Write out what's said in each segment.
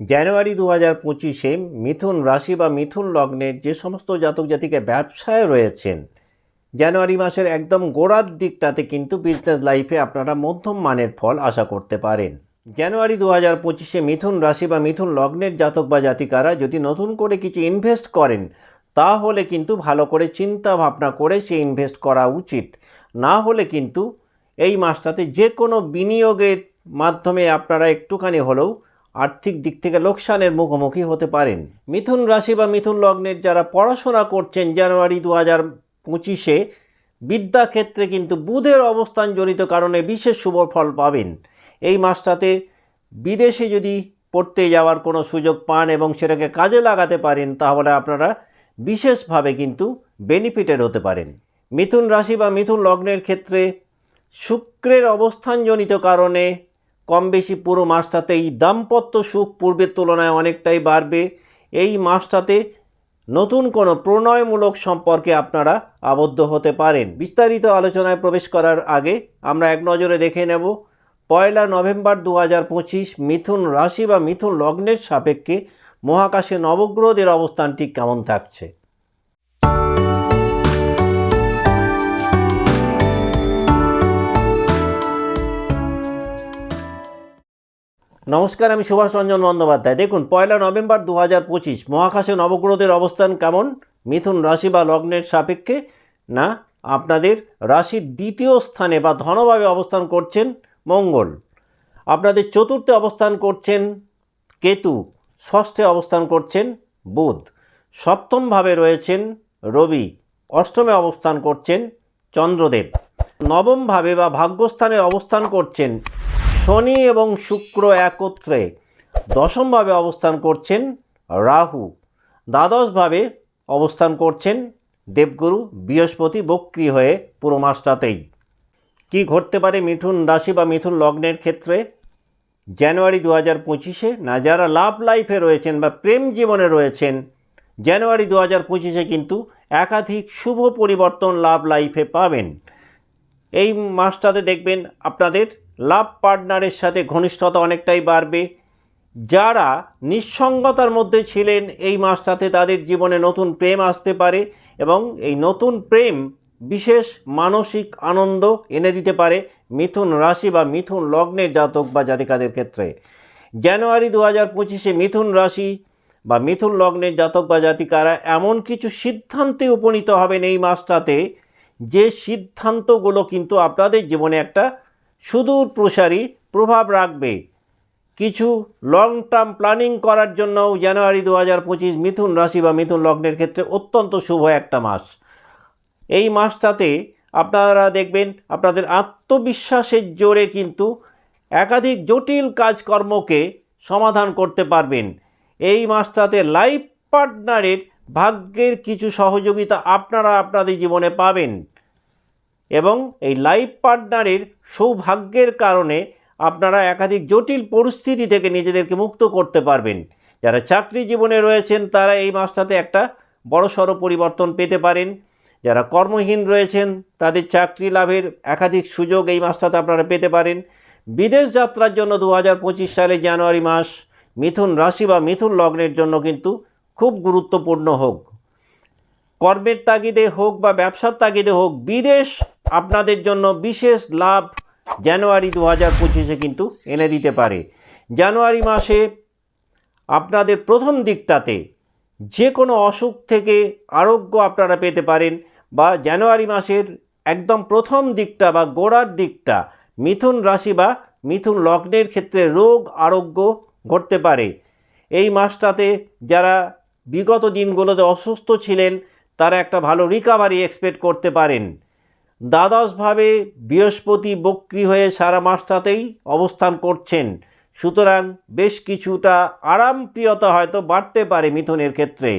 জানুয়ারি দু হাজার পঁচিশে মিথুন রাশি বা মিথুন লগ্নের যে সমস্ত জাতক জাতিকে ব্যবসায় রয়েছেন, জানুয়ারি মাসের একদম গোড়ার দিকটাতে কিন্তু বিজনেস লাইফে আপনারা মধ্যম মানের ফল আশা করতে পারেন। জানুয়ারি দু হাজার পঁচিশে মিথুন রাশি বা মিথুন লগ্নের জাতক বা জাতিকারা যদি নতুন করে কিছু ইনভেস্ট করেন, তাহলে কিন্তু ভালো করে চিন্তা ভাবনা করে সে ইনভেস্ট করা উচিত। না হলে কিন্তু এই মাসটাতে যে কোনো বিনিয়োগের মাধ্যমে আপনারা একটুখানি হলেও আর্থিক দিক থেকে লোকসানের মুখোমুখি হতে পারেন। মিথুন রাশি বা মিথুন লগ্নের যারা পড়াশোনা করছেন জানুয়ারি দু হাজার পঁচিশে, বিদ্যাক্ষেত্রে কিন্তু বুধের অবস্থান জড়িত কারণে বিশেষ শুভ ফল পাবেন। এই মাসটাতে বিদেশে যদি পড়তে যাওয়ার কোনো সুযোগ পান এবং সেটাকে কাজে লাগাতে পারেন, তাহলে আপনারা বিশেষভাবে কিন্তু বেনিফিটেড হতে পারেন। মিথুন রাশি বা মিথুন লগ্নের ক্ষেত্রে শুক্রের অবস্থানজনিত কারণে কম বেশি পুরো মাসটাতেই দাম্পত্য সুখ পূর্বের তুলনায় অনেকটাই বাড়বে। এই মাসটাতে নতুন কোনো প্রণয়মূলক সম্পর্কে আপনারা আবদ্ধ হতে পারেন। বিস্তারিত আলোচনায় প্রবেশ করার আগে আমরা এক নজরে দেখে নেব, পয়লা নভেম্বর দু হাজার পঁচিশ মিথুন রাশি বা মিথুন লগ্নের সাপেক্ষে মহাকাশে নবগ্রহদের অবস্থান ঠিক কেমন থাকছে। নমস্কার, আমি সুভাষ রঞ্জন বন্দ্যোপাধ্যায়। দেখুন, পয়লা নভেম্বর দু হাজার পঁচিশ, মহাকাশে নবগ্রহদের অবস্থান কেমন? মিথুন রাশি বা লগ্নের সাপেক্ষে? না, আপনাদের রাশির দ্বিতীয় স্থানে বা ধনভাবে অবস্থান করছেন মঙ্গল। আপনাদের চতুর্থে অবস্থান করছেন কেতু। ষষ্ঠে অবস্থান করছেন বুধ। সপ্তমভাবে রয়েছেন রবি। অষ্টমে অবস্থান করছেন চন্দ্রদেব। নবমভাবে বা ভাগ্যস্থানে অবস্থান করছেন শনি এবং শুক্র একত্রে দশমভাবে অবস্থান করছেন রাহু। দ্বাদশভাবে অবস্থান করছেন দেবগুরু বৃহস্পতি বক্রি হয়ে পুরো মাসটাতেই। কী ঘটতে পারে মিথুন রাশি বা মিথুন লগ্নের ক্ষেত্রে? জানুয়ারি দু হাজার পঁচিশে না যারা লাভ লাইফে রয়েছেন বা প্রেম জীবনে রয়েছেন, জানুয়ারি দু হাজার পঁচিশে কিন্তু একাধিক শুভ পরিবর্তন লাভ লাইফে পাবেন। এই মাসটাতে দেখবেন আপনাদের লাভ পার্টনারের সাথে ঘনিষ্ঠতা অনেকটাই বাড়বে। যারা নিঃসঙ্গতার মধ্যে ছিলেন, এই মাসটাতে তাদের জীবনে নতুন প্রেম আসতে পারে এবং এই নতুন প্রেম বিশেষ মানসিক আনন্দ এনে দিতে পারে মিথুন রাশি বা মিথুন লগ্নের জাতক বা জাতিকাদের ক্ষেত্রে। জানুয়ারি দু হাজার পঁচিশে মিথুন রাশি বা মিথুন লগ্নের জাতক বা জাতিকারা এমন কিছু সিদ্ধান্তে উপনীত হবেন এই মাসটাতে। যে সিদ্ধান্তগুলো কিন্তু আপনাদের জীবনে একটা সুদূর প্রসারী প্রভাব রাখবে। কিছু লং টার্ম প্ল্যানিং করার জন্যও জানুয়ারি দু হাজার পঁচিশ মিথুন রাশি বা মিথুন লগ্নের ক্ষেত্রে অত্যন্ত শুভ একটা মাস। এই মাসটাতে আপনারা দেখবেন আপনাদের আত্মবিশ্বাসের জোরে কিন্তু একাধিক জটিল কাজকর্মকে সমাধান করতে পারবেন। এই মাসটাতে লাইফ পার্টনারের ভাগ্যের কিছু সহযোগিতা আপনারা আপনাদের জীবনে পাবেন। এবং এই লাইফ পার্টনারের সৌভাগ্যের কারণে আপনারা একাধিক জটিল পরিস্থিতি থেকে নিজেদেরকে মুক্ত করতে পারবেন। যারা চাকরি জীবনে রয়েছেন, তারা এই মাসটাতে একটা বড়সড় পরিবর্তন পেতে পারেন। যারা কর্মহীন রয়েছেন, তাদের চাকরি লাভের একাধিক সুযোগ এই মাসটাতে আপনারা পেতে পারেন। বিদেশ যাত্রার জন্য দু হাজার পঁচিশ সালে জানুয়ারি মাস, মিথুন রাশি বা মিথুন লগ্নের জন্য কিন্তু খুব গুরুত্বপূর্ণ হোক। কর্মের তাগিদে হোক বা ব্যবসার তাগিদে হোক, বিদেশ আপনাদের জন্য বিশেষ লাভ জানুয়ারি দু হাজার পঁচিশে কিন্তু এনে দিতে পারে। জানুয়ারি মাসে আপনাদের প্রথম দিকটাতে যে কোনো অসুখ থেকে আরোগ্য আপনারা পেতে পারেন বা জানুয়ারি মাসের একদম প্রথম দিকটা বা গোড়ার দিকটা মিথুন রাশি বা মিথুন লগ্নের ক্ষেত্রে রোগ, আরোগ্য ঘটতে পারে। এই মাসটাতে যারা বিগত দিনগুলোতে অসুস্থ ছিলেন তারা একটা ভালো রিকাভারি এক্সপেক্ট করতে পারেন। দ্বাদশভাবে বৃহস্পতি বক্রি হয়ে সারা মাসটাতেই অবস্থান করছেন। সুতরাং বেশ কিছুটা আরামপ্রিয়তা হয়তো বাড়তে পারে মিথুনের ক্ষেত্রে।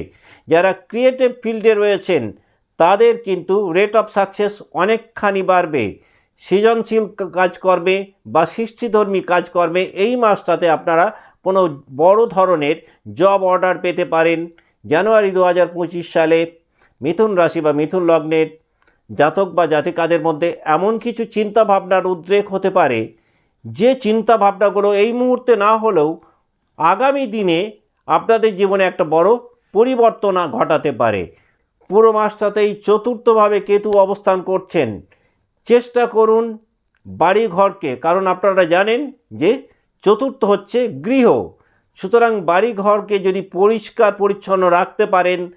যারা ক্রিয়েটিভ ফিল্ডে রয়েছেন, তাদের কিন্তু রেট অফ সাকসেস অনেকখানি বাড়বে। সৃজনশীল কাজকর্মে বা সৃষ্টিধর্মী কাজকর্মে এই মাসটাতে আপনারা কোনো বড় ধরনের জব অর্ডার পেতে পারেন। জানুয়ারি দু হাজার পঁচিশ সালে মিথুন রাশি বা মিথুন লগ্নের জাতক বা জাতিকাদের মধ্যে এমন কিছু চিন্তা ভাবনার উদ্রেক হতে পারে যে চিন্তা ভাবনাগুলো এই মুহূর্তে না হলেও আগামী দিনে আপনাদের জীবনে একটা বড় পরিবর্তন ঘটাতে পারে। পুরো মাসটাতেই চতুর্থভাবে কেতু অবস্থান করছেন। চেষ্টা করুন বাড়ি ঘরকে কারণ আপনারা জানেন যে চতুর্থ হচ্ছে গৃহ। সুতরাং বাড়ি ঘরকে যদি পরিষ্কার পরিচ্ছন্ন রাখতে পারেন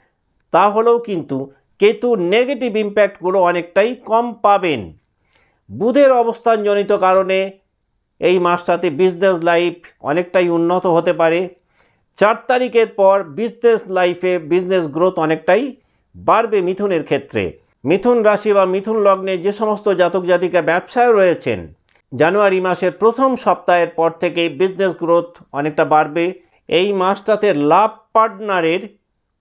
তাহলেও কিন্তু কেতুর নেগেটিভ ইম্প্যাক্টগুলো অনেকটাই কম পাবেন। বুধের অবস্থানজনিত কারণে এই মাসটাতে বিজনেস লাইফ অনেকটাই উন্নত হতে পারে। চার তারিখের পর বিজনেস লাইফে বিজনেস গ্রোথ অনেকটাই বাড়বে মিথুনের ক্ষেত্রে। মিথুন রাশি বা মিথুন লগ্নে যে সমস্ত জাতক জাতিকা ব্যবসায় রয়েছেন, জানুয়ারি মাসের প্রথম সপ্তাহের পর থেকে বিজনেস গ্রোথ অনেকটা বাড়বে। এই মাসটাতে লাভ পার্টনারের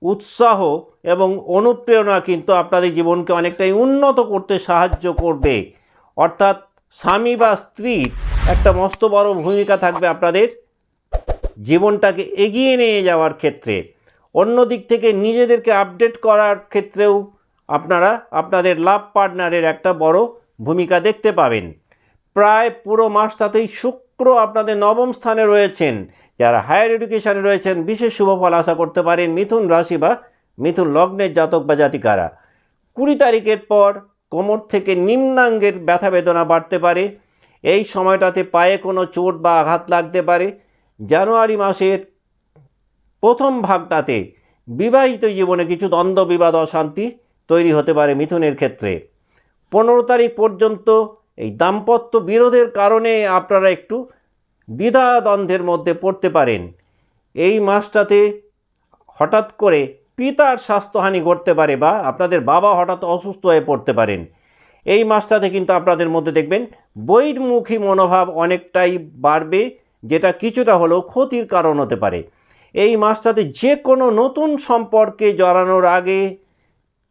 উৎসাহ এবং অনুপ্রেরণা কিন্তু আপনাদের জীবনকে অনেকটাই উন্নত করতে সাহায্য করবে। অর্থাৎ স্বামী বা স্ত্রীর একটা মস্ত বড় ভূমিকা থাকবে আপনাদের জীবনটাকে এগিয়ে নিয়ে যাওয়ার ক্ষেত্রে। অন্য দিক থেকে নিজেদেরকে আপডেট করার ক্ষেত্রেও আপনারা আপনাদের লাভ পার্টনারের একটা বড় ভূমিকা দেখতে পাবেন। প্রায় পুরো মাসটাতেই শুক্র আপনাদের নবম স্থানে রয়েছেন। যারা হায়ার এডুকেশানে রয়েছেন, বিশেষ শুভফল আশা করতে পারেন, মিথুন রাশি বা মিথুন লগ্নের জাতক বা জাতিকারা। কুড়ি তারিখের পর কোমর থেকে নিম্নাঙ্গের ব্যথা বেদনা বাড়তে পারে। এই সময়টাতে পায়ে কোনো চোট বা আঘাত লাগতে পারে। জানুয়ারি মাসের প্রথম ভাগটাতে বিবাহিত জীবনে কিছু দ্বন্দ্ব, বিবাদ, অশান্তি তৈরি হতে পারে মিথুনের ক্ষেত্রে। পনেরো তারিখ পর্যন্ত এই দাম্পত্য বিরোধের কারণে আপনারা একটু দ্বিধাদ্বন্দ্বের মধ্যে পড়তে পারেন। এই মাসটাতে হঠাৎ করে পিতার স্বাস্থ্যহানি ঘটতে পারে বা আপনাদের বাবা হঠাৎ অসুস্থ হয়ে পড়তে পারেন। এই মাসটাতে কিন্তু আপনাদের মধ্যে দেখবেন বহির্মুখী মনোভাব অনেকটাই বাড়বে, যেটা কিছুটা হলেও ক্ষতির কারণ হতে পারে। এই মাসটাতে যে কোনো নতুন সম্পর্কে জড়ানোর আগে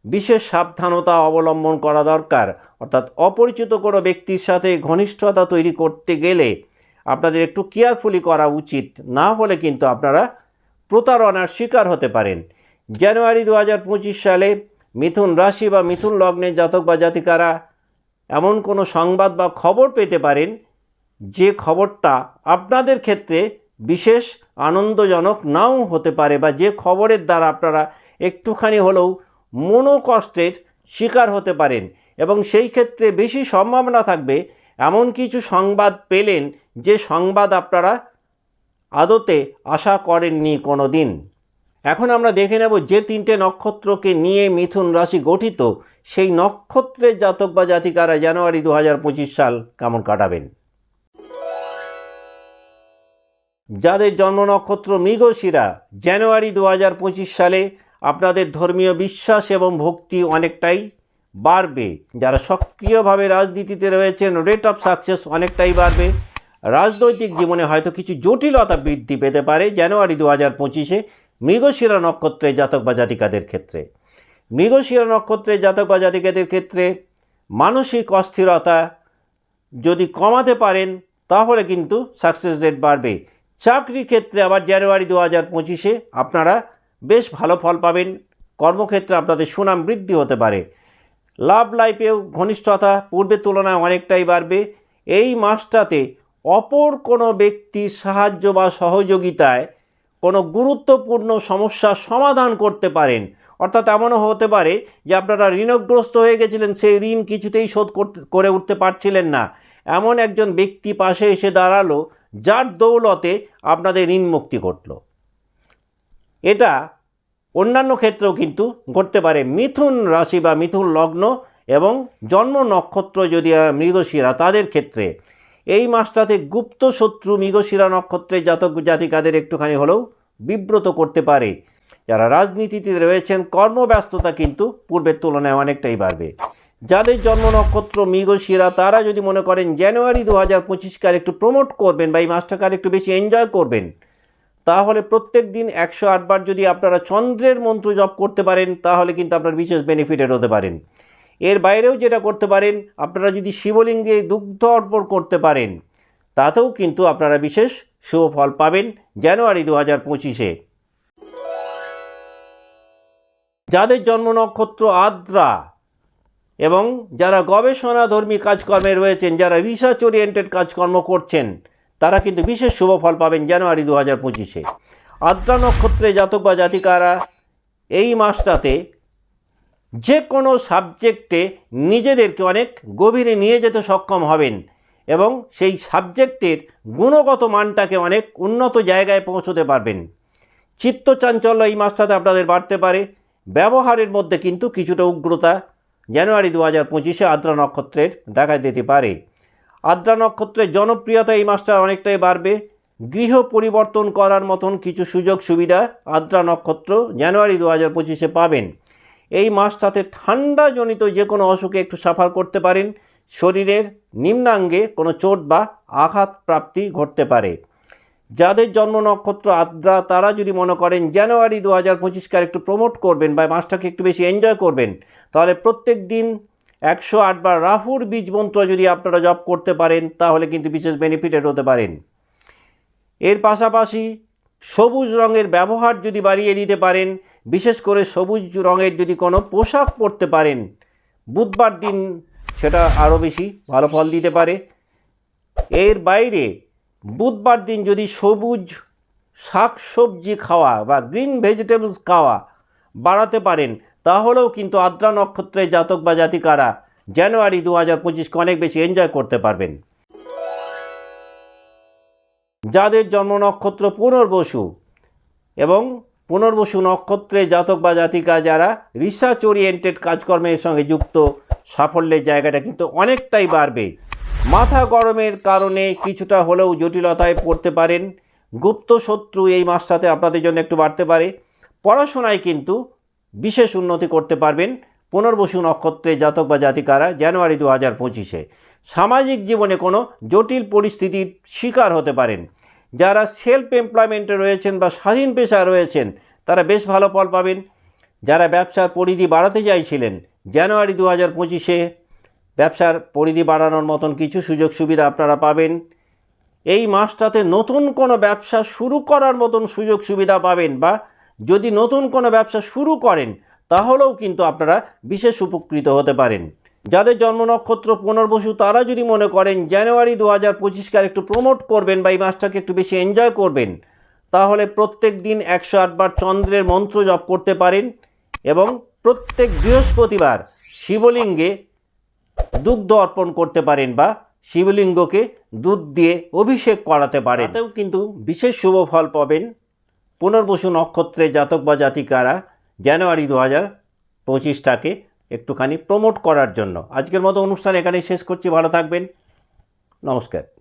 বিশেষ সাবধানতা অবলম্বন করা দরকার। অর্থাৎ অপরিচিত কোনো ব্যক্তির সাথে ঘনিষ্ঠতা তৈরি করতে গেলে আপনাদের একটু কেয়ারফুলি করা উচিত, না হলে কিন্তু আপনারা প্রতারণার শিকার হতে পারেন। জানুয়ারি দু হাজার পঁচিশ সালে মিথুন রাশি বা মিথুন লগ্নের জাতক বা জাতিকারা এমন কোনো সংবাদ বা খবর পেতে পারেন, যে খবরটা আপনাদের ক্ষেত্রে বিশেষ আনন্দজনক নাও হতে পারে বা যে খবরের দ্বারা আপনারা একটুখানি হলেও মনোকষ্টের শিকার হতে পারেন। এবং সেই ক্ষেত্রে বেশি সম্ভাবনা থাকবে এমন কিছু সংবাদ পেলেন যে সংবাদ আপনারা আদতে আশা করেননি কোনো দিন এখন আমরা দেখে নেব যে তিনটে নক্ষত্রকে নিয়ে মিথুন রাশি গঠিত, সেই নক্ষত্রের জাতক বা জাতিকারা জানুয়ারি দু হাজার পঁচিশ সাল কেমন কাটাবেন? যাদের জন্ম নক্ষত্র মৃগশিরা, জানুয়ারি দু হাজার পঁচিশ সালে আপনাদের ধর্মীয় বিশ্বাস এবং ভক্তি অনেকটাই বাড়বে। যারা সক্রিয়ভাবে রাজনীতিতে রয়েছেন রেট অফ সাকসেস অনেকটাই বাড়বে। রাজনৈতিক জীবনে হয়তো কিছু জটিলতা বৃদ্ধি পেতে পারে জানুয়ারি দু হাজার পঁচিশে মৃগশিরা নক্ষত্রের জাতক বা জাতিকাদের ক্ষেত্রে। মৃগশিরা নক্ষত্রের জাতক বা জাতিকাদের ক্ষেত্রে মানসিক অস্থিরতা যদি কমাতে পারেন, তাহলে কিন্তু সাকসেস রেট বাড়বে। চাকরি ক্ষেত্রে আবার জানুয়ারি দু হাজার পঁচিশে আপনারা বেশ ভালো ফল পাবেন। কর্মক্ষেত্রে আপনাদের সুনাম বৃদ্ধি হতে পারে। লাভ লাইফেও ঘনিষ্ঠতা পূর্বের তুলনায় অনেকটাই বাড়বে। এই মাসটাতে অপর কোনো ব্যক্তির সাহায্য বা সহযোগিতায় কোনো গুরুত্বপূর্ণ সমস্যার সমাধান করতে পারেন। অর্থাৎ এমনও হতে পারে যে আপনারা ঋণগ্রস্ত হয়ে গেছিলেন, সেই ঋণ কিছুতেই শোধ করতে, করে উঠতে পারছিলেন না। এমন একজন ব্যক্তি পাশে এসে দাঁড়াল, যার দৌলতে আপনাদের ঋণ মুক্তি ঘটলো। এটা অন্যান্য ক্ষেত্রেও কিন্তু ঘটতে পারে। মিথুন রাশি বা মিথুন লগ্ন এবং জন্ম নক্ষত্র যদি মৃগশিরা, তাদের ক্ষেত্রে এই মাসটাতে গুপ্ত শত্রু মৃগশিরা নক্ষত্রের জাতক জাতিকাদের একটুখানি হলেও বিব্রত করতে পারে। যারা রাজনীতিতে রয়েছেন, কর্মব্যস্ততা কিন্তু পূর্বের তুলনায় অনেকটাই বাড়বে। যাদের জন্ম নক্ষত্র মৃগশিরা, তারা যদি মনে করেন জানুয়ারি দু হাজার একটু প্রমোট করবেন বা এই মাসটাকে আর একটু বেশি এনজয় করবেন তাহলে প্রত্যেক দিন একশো আটবার যদি আপনারা চন্দ্রের মন্ত্র জপ করতে পারেন, তাহলে কিন্তু আপনার বিশেষ বেনিফিটেড হতে পারেন। এর বাইরেও যেটা করতে পারেন, আপনারা যদি শিবলিঙ্গে দুগ্ধ অর্পণ করতে পারেন, তাতেও কিন্তু আপনারা বিশেষ শুভ ফল পাবেন জানুয়ারি দু হাজার পঁচিশে। যাদের জন্ম নক্ষত্র আদ্রা এবং যারা গবেষণাধর্মী কাজকর্মে রয়েছেন, যারা রিসার্চ ওরিয়েন্টেড কাজকর্ম করছেন তারা কিন্তু বিশেষ শুভ ফল পাবেন জানুয়ারি দু হাজার পঁচিশে। আদ্রা নক্ষত্রে জাতক বা জাতিকারা এই মাসটাতে যে কোনো সাবজেক্টে নিজেদেরকে অনেক গভীরে নিয়ে যেতে সক্ষম হবেন এবং সেই সাবজেক্টের গুণগত মানটাকে অনেক উন্নত জায়গায় পৌঁছতে পারবেন। চিত্তচাঞ্চল্য এই মাসটাতে আপনাদের বাড়তে পারে। ব্যবহারের মধ্যে কিন্তু কিছুটা উগ্রতা জানুয়ারি দু হাজার পঁচিশে আদ্রা নক্ষত্রের দেখা দিতে পারে। আদ্রা নক্ষত্রের জনপ্রিয়তা এই মাসটা অনেকটাই বাড়বে। গৃহ পরিবর্তন করার মতন কিছু সুযোগ সুবিধা আদ্রা নক্ষত্র জানুয়ারি দু হাজার পঁচিশে পাবেন। এই মাসটাতে ঠান্ডাজনিত যে কোনো অসুখে একটু সাফার করতে পারেন। শরীরের নিম্নাঙ্গে কোনো চোট বা আঘাত প্রাপ্তি ঘটতে পারে। যাদের জন্ম নক্ষত্র আদ্রা, তারা যদি মনে করেন জানুয়ারি দু হাজার পঁচিশকে একটু প্রমোট করবেন বা মাসটাকে একটু বেশি এনজয় করবেন, তাহলে প্রত্যেক দিন একশো আটবার রাহুর বীজ মন্ত্র যদি আপনারা জপ করতে পারেন, তাহলে কিন্তু বিশেষ বেনিফিটেড হতে পারেন। এর পাশাপাশি সবুজ রঙের ব্যবহার যদি বাড়িয়ে দিতে পারেন, বিশেষ করে সবুজ রঙের যদি কোনো পোশাক পরতে পারেন, বুধবার দিন সেটা আরও বেশি ভালো ফল দিতে পারে। এর বাইরে বুধবার দিন যদি সবুজ শাক সবজি খাওয়া বা গ্রিন ভেজিটেবলস খাওয়া বাড়াতে পারেন তাহলেও কিন্তু আদ্রা নক্ষত্রের জাতক বা জাতিকারা জানুয়ারি দু হাজার পঁচিশকে অনেক বেশি এনজয় করতে পারবেন। যাদের জন্ম নক্ষত্র পুনর্বসু এবং পুনর্বসু নক্ষত্রে জাতক বা জাতিকা যারা রিসার্চ ওরিয়েন্টেড কাজকর্মের সঙ্গে যুক্ত, সাফল্যের জায়গাটা কিন্তু অনেকটাই বাড়বে। মাথা গরমের কারণে কিছুটা হলেও জটিলতায় পড়তে পারেন। গুপ্ত শত্রু এই মাসটাতে আপনাদের জন্য একটু বাড়তে পারে। পড়াশোনায় কিন্তু বিশেষ উন্নতি করতে পারবেন পুনর্বসু নক্ষত্রে জাতক বা জাতিকারা জানুয়ারি দু হাজার পঁচিশে। সামাজিক জীবনে কোনো জটিল পরিস্থিতির শিকার হতে পারেন। যারা সেলফ এমপ্লয়মেন্টে রয়েছেন বা স্বাধীন পেশায় রয়েছেন, তারা বেশ ভালো ফল পাবেন। যারা ব্যবসার পরিধি বাড়াতে চাইছিলেন, জানুয়ারি দু হাজার পঁচিশে ব্যবসার পরিধি বাড়ানোর মতন কিছু সুযোগ সুবিধা আপনারা পাবেন। এই মাসটাতে নতুন কোনো ব্যবসা শুরু করার মতন সুযোগ সুবিধা পাবেন বা যদি নতুন কোনো ব্যবসা শুরু করেন, তাহলেও কিন্তু আপনারা বিশেষ উপকৃত হতে পারেন। যাদের জন্ম নক্ষত্র পুনর্বসু, তারা যদি মনে করেন জানুয়ারি দু হাজার পঁচিশকে আর একটু প্রমোট করবেন বা এই মাসটাকে একটু বেশি এনজয় করবেন, তাহলে প্রত্যেক দিন একশো আটবার চন্দ্রের মন্ত্র জপ করতে পারেন এবং প্রত্যেক বৃহস্পতিবার শিবলিঙ্গে দুগ্ধ অর্পণ করতে পারেন বা শিবলিঙ্গকে দুধ দিয়ে অভিষেক করাতে পারেন। তাতেও কিন্তু বিশেষ শুভ ফল পাবেন। পুনর্বসু নক্ষত্রে জাতক বা জাতিকারা জানুয়ারি দু হাজার পঁচিশটাকে একটুখানি প্রমোট করার জন্য। আজকের মতো অনুষ্ঠান এখানেই শেষ করছি। ভালো থাকবেন। নমস্কার।